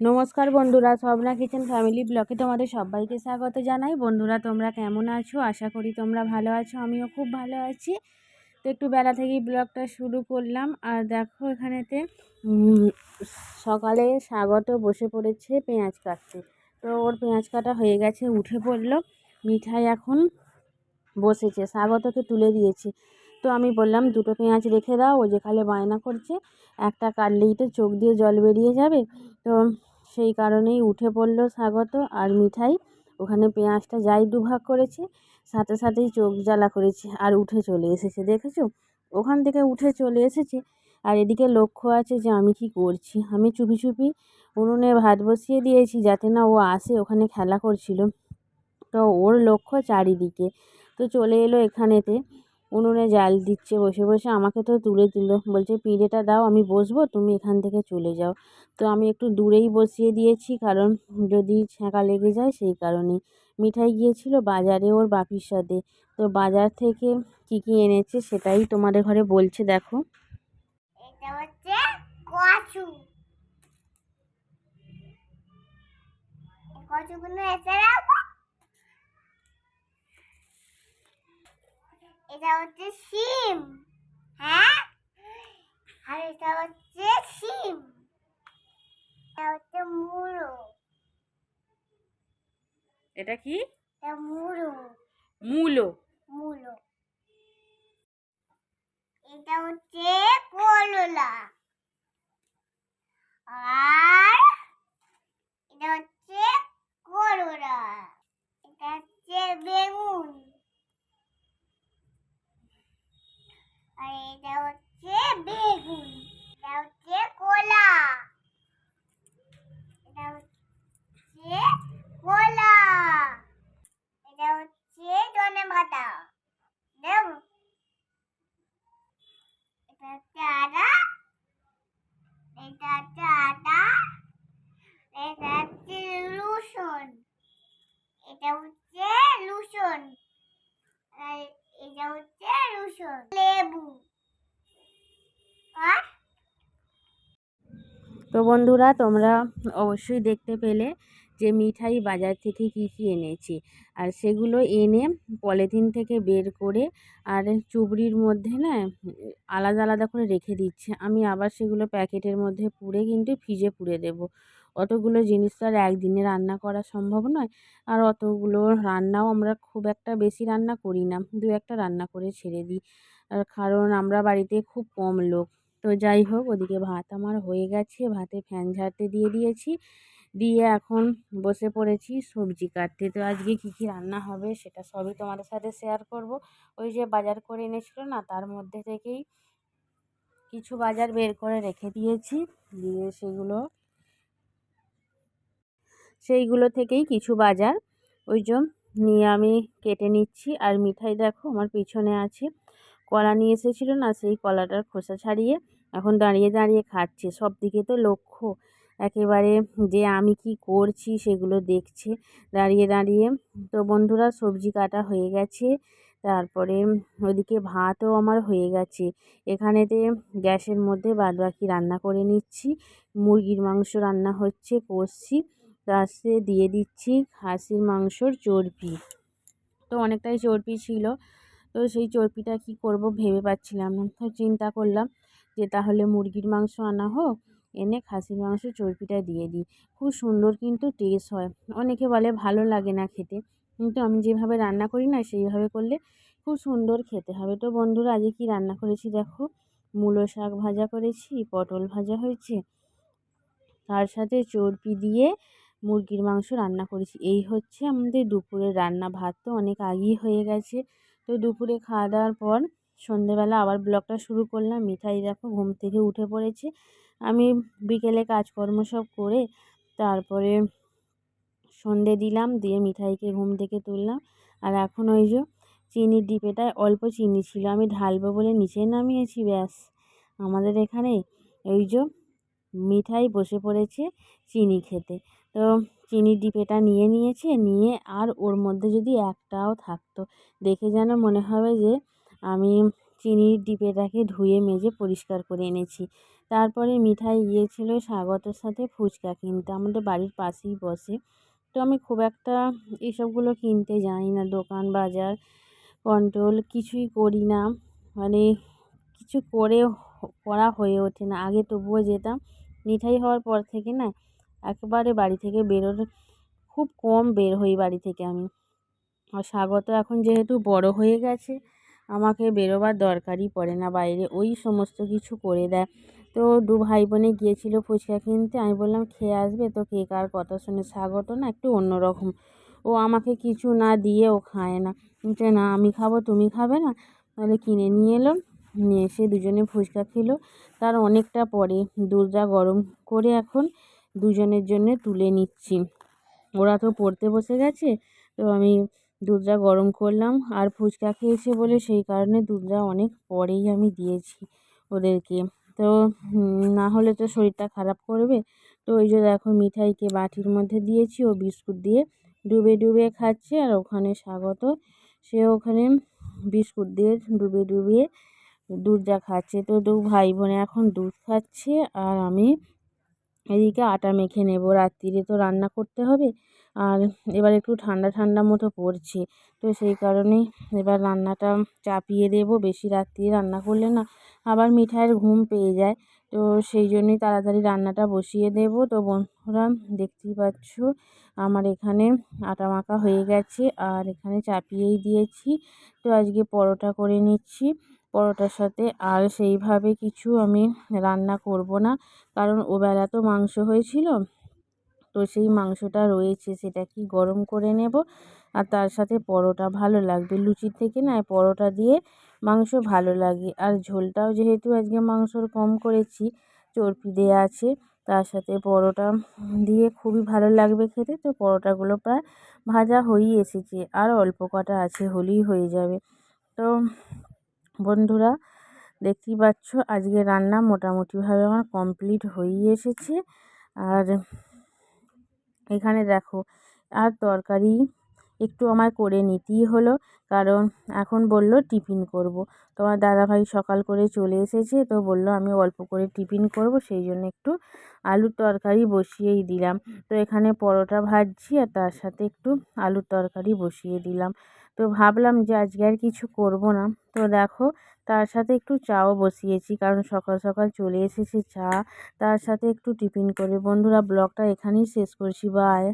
নমস্কার বন্ধুরা, Swapna kitchen family ব্লকে তোমাদের সবাইকে স্বাগত জানাই। বন্ধুরা, তোমরা কেমন আছো? আশা করি তোমরা ভালো আছো, আমিও খুব ভালো আছি। তো একটু বেলা থেকেই ব্লগটা শুরু করলাম। আর দেখো এখানেতে সকালে স্বাগত বসে পড়েছে পেঁয়াজ কাটতে। তো ওর পেঁয়াজ কাটা হয়ে গেছে, উঠে পড়ল। মিঠাই এখন বসেছে স্বাগতকে তুলে দিয়েছে। তো আমি বললাম, দুটো পেঁয়াজ রেখে দাও, ও যেখানে বায়না করছে, একটা কাটলেই তো চোখ দিয়ে জল বেরিয়ে যাবে। তো সেই কারণেই উঠে পড়ল স্বাগত আর মিঠাই। ওখানে পেঁয়াজটা যাই দুভাগ করেছে, সাথে সাথেই চোখ জ্বালা করেছে আর উঠে চলে এসেছে, দেখেছ? ওখান থেকে উঠে চলে এসেছে আর এদিকে লক্ষ্য আছে যে আমি কি করছি। আমি চুপি চুপি উনুনে ভাত বসিয়ে দিয়েছি যাতে না ও আসে, ওখানে খেলা করছিল। তো ওর লক্ষ্য চারিদিকে। তো চলে এলো এখানেতে। উনুনে জাল দিচ্ছে, বসে বসে আমাকে তো তুলে দিল বলছে, পিঁড়েটা দাও, আমি বসবো, তুমি এখান থেকে চলে যাও। তো আমি একটু দূরেই বসিয়ে দিয়েছি, কারণ যদি ছ্যাঁকা লেগে যায় সেই কারণে মিঠাই গিয়েছিল বাজারে ওর বাপির সাথে। তো বাজার থেকে কী কী এনেছে সেটাই তোমাদের ঘরে বলছে, দেখো। এটা হচ্ছে শিম হ্যাঁ? আর এটা হচ্ছে শিম এটা হচ্ছে মুড়ো। এটা কি? এটা মুড়ো। মূলো। মূলো। এটা হচ্ছে করলা। আর এটা হচ্ছে করলা। এটা হচ্ছে বেগুন। আর এটা হচ্ছে বেগুন এটা হচ্ছে কলা এটা হচ্ছে কলা এটা হচ্ছে ধনে পাতা দেব এটা হচ্ছে আদা এটা হচ্ছে আদা এটা হচ্ছে রসুন এটা হচ্ছে রসুন আর এটা হচ্ছে রসুন লেবু আর তো বন্ধুরা, তোমরা অবশ্যই দেখতে পেলে যে মিঠাই বাজার থেকে কী কী এনেছি। আর সেগুলো এনে পলিথিন থেকে বের করে আর চুবড়ির মধ্যে না আলাদা আলাদা করে রেখে দিচ্ছে। আমি আবার সেগুলো প্যাকেটের মধ্যে পুড়ে কিন্তু ফ্রিজে পুড়ে দেবো। অতগুলো জিনিস তো আর একদিনে রান্না করা সম্ভব নয়। আর অতগুলো রান্নাও আমরা খুব একটা বেশি রান্না করি না। দু একটা রান্না করে ছেড়ে দিই। আর কারণ আমরা বাড়িতে খুব কম লোক। তো যাই হোক, ওদিকে ভাত আমার হয়ে গেছে। ভাতে ফ্যান ঝাড়তে দিয়ে দিয়েছি। দিয়ে এখন বসে পড়েছি সবজি কাটতে। তো আজকে কী কী রান্না হবে সেটা সবই তোমাদের সাথে শেয়ার করব। ওই যে বাজার করে এনেছিল না, তার মধ্যে থেকেই কিছু বাজার বের করে রেখে দিয়েছি। দিয়ে সেগুলো, সেইগুলো থেকেই কিছু বাজার ওই জন্য নিয়ে আমি কেটে নিচ্ছি। আর মিঠাই দেখো আমার পিছনে আছে। কলা নিয়ে এসেছিল না, সেই কলাটার খোসা ছাড়িয়ে এখন দাঁড়িয়ে দাঁড়িয়ে খাচ্ছে। সব দিকে তো লক্ষ্য। একেবারে যে আমি কি করছি সেগুলো দেখছে। দাঁড়িয়ে দাঁড়িয়ে তো বন্ধুরা সবজি কাটা হয়ে গেছে। তারপরে ওদিকে ভাতও আমার হয়ে গেছে। এখানেতে গ্যাসের মধ্যে বাদবাকি রান্না করে নিচ্ছি। মুরগির মাংস রান্না হচ্ছে কষছি তাতে দিয়ে দিচ্ছি খাসির মাংসর চর্বি। তো অনেকটাই চর্বি ছিল। তো সেই চর্বিটা কি করব ভেবে পাচ্ছিলাম না। তো চিন্তা করলাম যে তাহলে মুরগির মাংস আনা হোক, এনে খাসির মাংস চর্বিটা দিয়ে দিই। খুব সুন্দর কিন্তু টেস্ট হয়। অনেকে বলে ভালো লাগে না খেতে, কিন্তু আমি যেভাবে রান্না করি না সেইভাবে করলে খুব সুন্দর খেতে হবে। তো বন্ধুরা, আজকে কি রান্না করেছি দেখো? মূলো শাক ভাজা করেছি, পটল ভাজা হয়েছে, তার সাথে চর্বি দিয়ে মুরগির মাংস রান্না করেছি। এই হচ্ছে আমাদের দুপুরের রান্না ভাত। তো অনেক আগেই হয়ে গেছে। তো দুপুরে খাওয়া দাওয়ার পর সন্ধেবেলা আবার ব্লগটা শুরু করলাম। মিঠাই দেখো ঘুম থেকে উঠে পড়েছে। আমি বিকেলে কাজকর্ম সব করে তারপরে সন্ধে দিলাম, দিয়ে মিঠাইকে ঘুম থেকে তুললাম। আর এখন ওই যে চিনির ডিপেটায় অল্প চিনি ছিল, আমি ঢালবো বলে নিচে নামিয়েছি, ব্যাস। আমাদের এখানে ওই যে মিঠাই বসে পড়েছে চিনি খেতে। তো চিনির ডিপেটা নিয়ে নিয়েছে, নিয়ে আর ওর মধ্যে যদি একটাও থাকতো, দেখে যেন মনে হবে যে আমি চিনির ডিপেটাকে ধুয়ে মেজে পরিষ্কার করে এনেছি। তারপরে মিঠাই গিয়েছিল স্বাগতর সাথে ফুচকা কিনতে, আমাদের বাড়ির পাশেই বসে। তো আমি খুব একটা এসবগুলো কিনতে যাই না, দোকান, বাজার, কন্ট্রোল কিছুই করি না। মানে কিছু করে করা হয়ে ওঠে না। আগে তবুও যেতাম। মিঠাই হওয়ার পর থেকে না একেবারে বাড়ি থেকে বেরোর খুব কম বের হই বাড়ি থেকে আমি। আর স্বাগত এখন যেহেতু বড় হয়ে গেছে, আমাকে বেরোবার দরকারই পড়ে না, বাইরে ওই সমস্ত কিছু করে দেয়। তো দু ভাই বোনে গিয়েছিল ফুচকা কিনতে, আমি বললাম, খেয়ে আসবে তো কে কার কথা শুনে? স্বাগত না একটু অন্যরকম। ও আমাকে কিছু না দিয়ে ও খায় না। যে না, আমি খাব, তুমি খাবে না? তাহলে কিনে নিয়ে এলো, নিয়ে এসে দুজনে ফুচকা খেলো। তার অনেকটা পরে দুধটা গরম করে এখন দুজনের জন্যে তুলে নিচ্ছি। ওরা তো পড়তে বসে গেছে, তো আমি দুধটা গরম করলাম। আর ফুচকা খেয়েছে বলে সেই কারণে দুধটা অনেক পরেই আমি দিয়েছি ওদেরকে। তো না হলে তো শরীরটা খারাপ করবে। তো ওই যে দেখো মিঠাইকে বাটির মধ্যে দিয়েছি, ও বিস্কুট দিয়ে ডুবে ডুবে খাচ্ছে। আর ওখানে স্বাগত, সে ওখানে বিস্কুট দিয়ে ডুবে ডুবিয়ে দুধটা খাচ্ছে। তো দু ভাই বোনে এখন দুধ খাচ্ছে। আর আমি এদিকে আটা মেখে নেব, রাত্রিরে তো রান্না করতে হবে। আর এবার একটু ঠান্ডা ঠান্ডা মতো পড়ছে, তো সেই কারণেই এবার রান্নাটা চাপিয়ে দেবো। বেশি রাত্রিরে রান্না করলে না আবার মিঠাইয়ের ঘুম পেয়ে যায়, তো সেই জন্যই তাড়াতাড়ি রান্নাটা বসিয়ে দেবো। তো বন্ধুরা, দেখতেই পাচ্ছ আমার এখানে আটা মাখা হয়ে গেছে, আর এখানে চাপিয়েই দিয়েছি। তো আজকে পরোটা করে নিচ্ছি। পরোটার সাথে। আর সেইভাবে কিছু আমি রান্না করব না। কারণ ওবেলা তো মাংস হয়েছিল। তো সেই মাংসটা রয়েছে, সেটা কি গরম করে নেব। আর তার সাথে পরোটা ভালো লাগবে। লুচির থেকে না পরোটা দিয়ে মাংস ভালো লাগে। আর ঝোলটাও যেহেতু আজকে মাংসর কম করেছি, চর্বি দেওয়া আছে, তার সাথে পরোটা দিয়ে খুবই ভালো লাগবে খেতে। তো পরোটাগুলো প্রায় ভাজা হয়েই এসেছে। আর অল্প কটা আছে হলেই হয়ে যাবে। তো বন্ধুরা, দেখতেই পাচ্ছ আজকে রান্না মোটামুটিভাবে আমার কমপ্লিট হয়েই এসেছে। আর এখানে দেখো, আর তরকারি একটু আমার করে নিতেই হলো, কারণ এখন বলল টিফিন করব। তোমার দাদাভাই সকাল করে চলে এসেছে, তো বলল আমি অল্প করে টিফিন করব, সেই জন্য একটু আলুর তরকারি বসিয়েই দিলাম। তো এখানে পরোটা ভাজছি আর তার সাথে একটু আলুর তরকারি বসিয়ে দিলাম। তো ভাবলাম যে আজকে আর কিছু করব না। তো দেখো, তার সাথে একটু চাও বসিয়েছি, কারণ সকাল সকাল চলে এসেছে চা। তার সাথে একটু টিফিন করে। বন্ধুরা, ব্লগটা এখানেই শেষ করছি। বাই।